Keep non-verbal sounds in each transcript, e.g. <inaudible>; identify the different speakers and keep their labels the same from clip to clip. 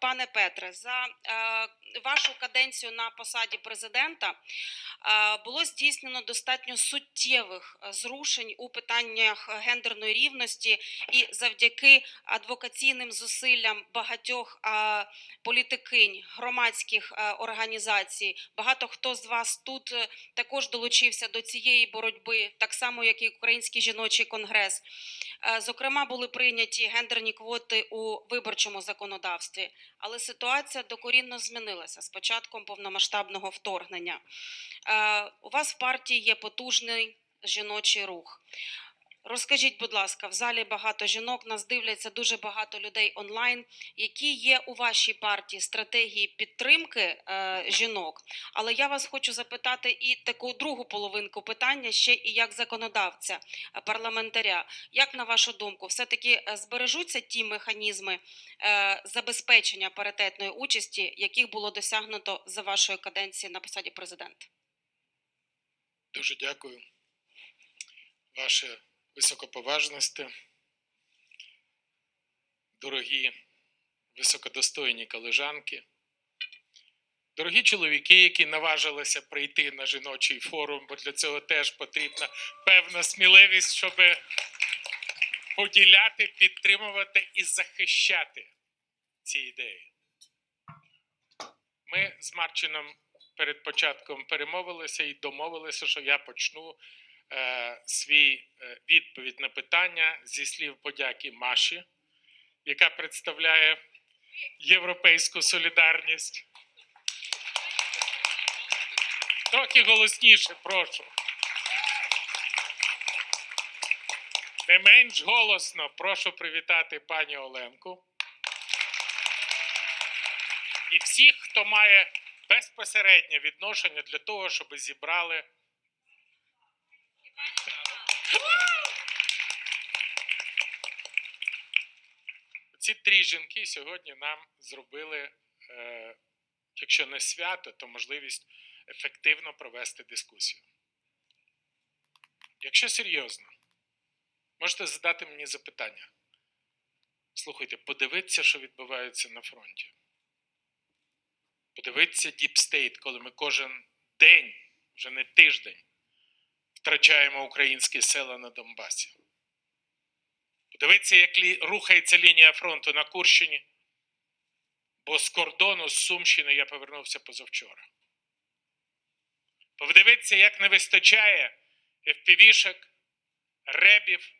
Speaker 1: Пане Петре, за е, вашу каденцію на посаді президента е, було здійснено достатньо суттєвих е, зрушень у питаннях гендерної рівності, і завдяки адвокаційним зусиллям багатьох політикинь, громадських організацій, багато хто з вас тут також долучився до цієї боротьби, так само як і Український жіночий конгрес. Е, Зокрема, були прийняті гендерні квоти у виборчому законодавстві, але ситуація докорінно змінилася з початком повномасштабного вторгнення. Е, У вас в партії є потужний жіночий рух. Розкажіть, будь ласка, в залі багато жінок, нас дивляться дуже багато людей онлайн. Які є у вашій партії стратегії підтримки е, жінок? Але я вас хочу запитати і таку другу половинку питання ще і як законодавця, е, парламентаря. Як на вашу думку, все-таки е, збережуться ті механізми е, забезпечення паритетної участі, яких було досягнуто за вашої каденції на посаді президента?
Speaker 2: Дуже дякую. Ваше високоповажності, дорогі високодостойні колежанки, дорогі чоловіки, які наважилися прийти на жіночий форум, бо для цього теж потрібна певна сміливість, щоб поділяти, підтримувати і захищати ці ідеї. Ми з Марчином перед початком перемовилися і домовилися, що я почну свій е, відповідь на питання зі слів подяки Маші, яка представляє європейську солідарність. Трохи голосніше, прошу. Не менш голосно прошу привітати пані Оленку. І всіх, хто має безпосереднє відношення для того, щоб зібрали Ці три жінки сьогодні нам зробили, е, якщо не свято, то можливість ефективно провести дискусію. Якщо серйозно, можете задати мені запитання. Слухайте, подивіться, що відбувається на фронті. Подивіться State, коли ми кожен день, вже не тиждень, втрачаємо українські села на Донбасі. Подивіться, як рухається лінія фронту на Курщині. Бо з кордону, з Сумщини я повернувся позавчора. Подивіться, як не вистачає FPV-шок, ребів,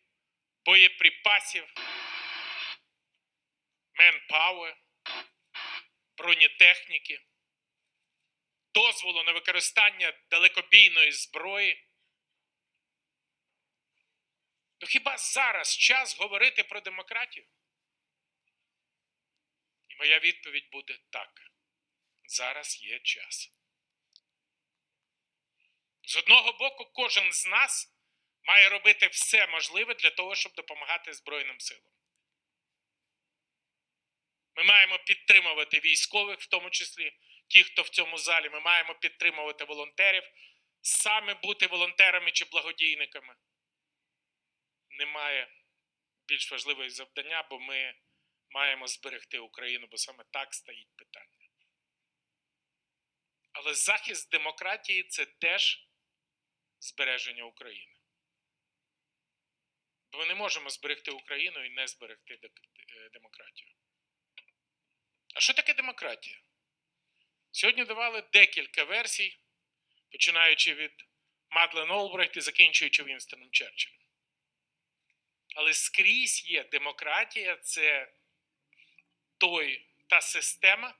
Speaker 2: боєприпасів, менпауер, бронетехніки, дозволу на використання далекобійної зброї. Ну хіба зараз час говорити про демократію? І моя відповідь буде так. Зараз є час. З одного боку, кожен з нас має робити все можливе для того, щоб допомагати Збройним силам. Ми маємо підтримувати військових, в тому числі ті, хто в цьому залі. Ми маємо підтримувати волонтерів, саме бути волонтерами чи благодійниками немає більш важливої завдання, бо ми маємо зберегти Україну, бо саме так стоїть питання. Але захист демократії це теж збереження України. Бо ми не можемо зберегти Україну і не зберегти е, демократію. А що таке демократія? Сьогодні давали декілька версій, починаючи від Мадлен Олбрехт і закінчуючи Вінстоном Черчиллем. Але скрізь є демократія це той, та система,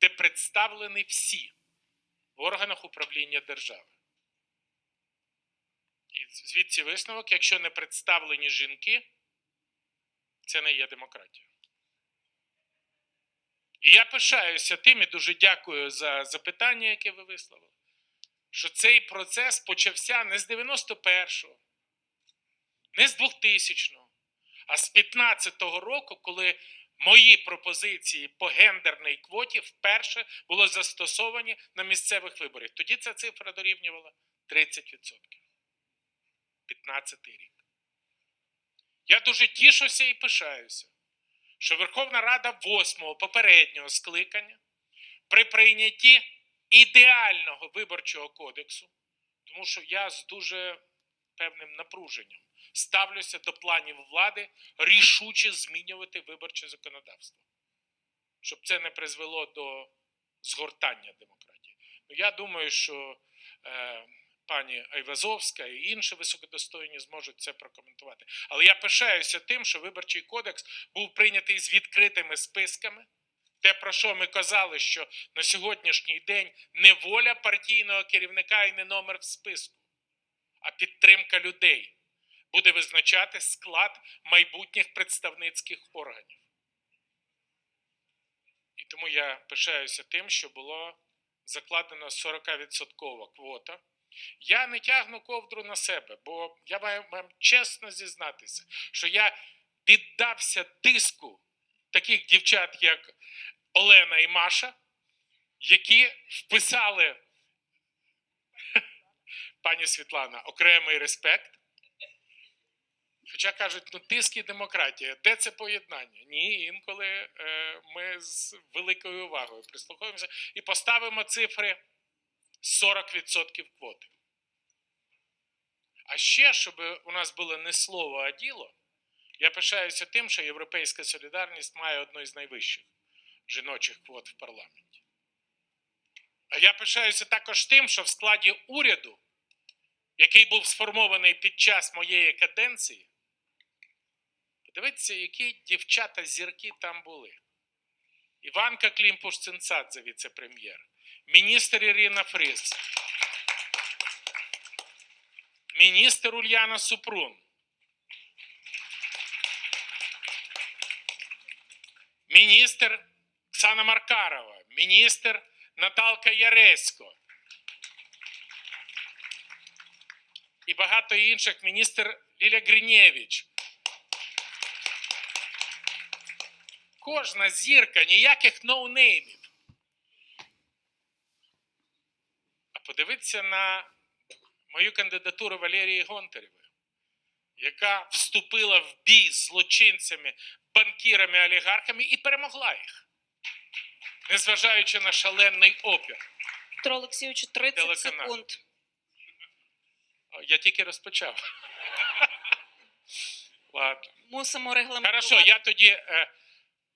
Speaker 2: де представлені всі в органах управління держави. І звідси висновок, якщо не представлені жінки, це не є демократія. І я пишаюся тим і дуже дякую за запитання, яке ви висловили, що цей процес почався не з 91-го, не з 2000-го, а з 15-го року, коли мої пропозиції по гендерній квоті вперше були застосовані на місцевих виборах. Тоді ця цифра дорівнювала 30%. 15 рік. Я дуже тішуся і пишаюся, що Верховна Рада восьмого попереднього скликання при прийнятті ідеального виборчого кодексу, тому що я з дуже певним напруженням ставлюся до планів влади рішуче змінювати виборче законодавство, щоб це не призвело до згортання демократії. Ну, я думаю, що е, пані Айвазовська і інші високодостойні зможуть це прокоментувати. Але я пишаюся тим, що виборчий кодекс був прийнятий з відкритими списками. Те, про що ми казали, що на сьогоднішній день не воля партійного керівника і не номер в списку, а підтримка людей буде визначати склад майбутніх представницьких органів. І тому я пишаюся тим, що було закладено 40% квота. Я не тягну ковдру на себе, бо я маю вам чесно зізнатися, що я піддався тиску таких дівчат, як Олена і Маша, які вписали <laughs> пані Світлана окремий респект. Хоча кажуть, ну тиск і демократія, де це поєднання? Ні, інколи е, ми з великою увагою прислуховуємося і поставимо цифри 40% квоти. А ще, щоб у нас було не слово, а діло, я пишаюся тим, що Європейська солідарність має одну із найвищих жіночих квот в парламенті. А я пишаюся також тим, що в складі уряду, який був сформований під час моєї каденції, подивіться, які дівчата зірки там були. Іванка Клімпуш-Цинцадзе, віце-прем'єр, міністр Ірина Фріз, міністр Ульяна Супрун, міністр Оксана Маркарова, міністр Наталка Яресько. І багато інших. Міністр Ліля Гринєвич. Кожна зірка, ніяких ноунеймів. А подивіться на мою кандидатуру Валерії Гонтарєвої, яка вступила в бій з злочинцями, банкірами, олігархами і перемогла їх, незважаючи на шалений опір.
Speaker 1: Петро Олексійович, 30
Speaker 2: Телеканал.
Speaker 1: секунд.
Speaker 2: Я тільки розпочав. <laughs> Ладно.
Speaker 1: Мусимо регламентувати.
Speaker 2: Хорошо, я тоді е,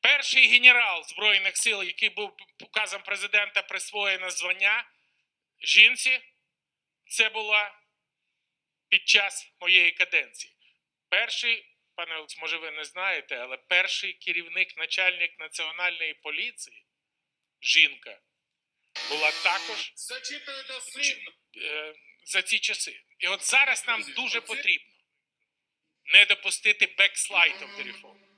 Speaker 2: перший генерал Збройних сил, який був указом президента присвоєно звання жінці, це була під час моєї каденції. Перший, пане Олекс, може ви не знаєте, але перший керівник, начальник національної поліції, жінка, була також е, за ці часи. І от зараз нам дуже потрібно не допустити the reform,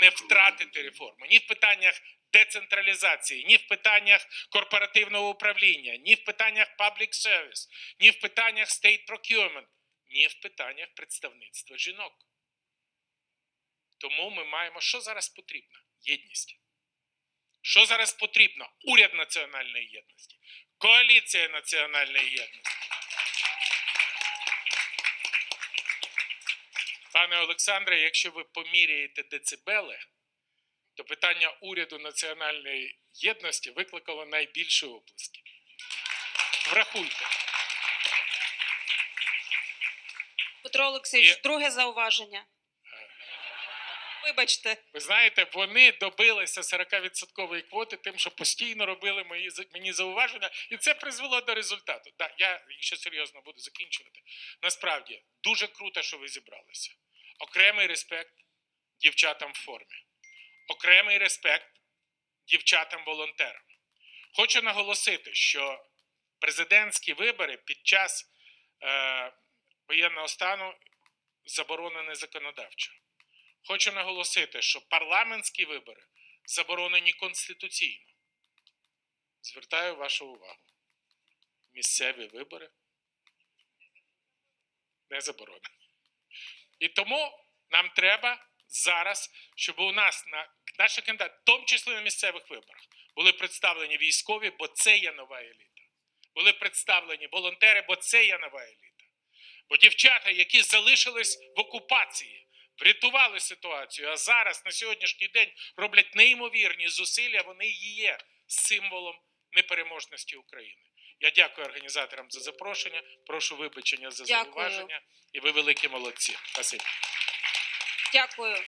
Speaker 2: не втратити реформи ні в питаннях децентралізації, ні в питаннях корпоративного управління, ні в питаннях public service, ні в питаннях state procurement, ні в питаннях представництва жінок. Тому ми маємо, що зараз потрібно? Єдність. Що зараз потрібно? Уряд національної єдності, коаліція національної єдності. Пане Олександре, якщо ви поміряєте децибели, то питання уряду національної єдності викликало найбільші оплески. Врахуйте.
Speaker 1: Петро Олексійович,
Speaker 2: І-
Speaker 1: друге зауваження. Вибачте,
Speaker 2: Ви знаєте, вони добилися 40% квоти тим, що постійно робили мої, мені зауваження, і це призвело до результату. Так, я, якщо серйозно буду закінчувати, насправді дуже круто, що ви зібралися. Окремий респект дівчатам в формі, окремий респект дівчатам-волонтерам. Хочу наголосити, що президентські вибори під час е, воєнного стану заборонені законодавчо. Хочу наголосити, що парламентські вибори заборонені конституційно. Звертаю вашу увагу. Місцеві вибори не заборонені. І тому нам треба зараз, щоб у нас на наші кандидати, в тому числі на місцевих виборах, були представлені військові, бо це є нова еліта. Були представлені волонтери, бо це є нова еліта. Бо дівчата, які залишились в окупації, врятували ситуацію, а зараз на сьогоднішній день роблять неймовірні зусилля. Вони і є символом непереможності України. Я дякую організаторам за запрошення. Прошу вибачення за
Speaker 1: Дякую.
Speaker 2: зауваження. І ви великі молодці. Спасибі.
Speaker 1: Дякую.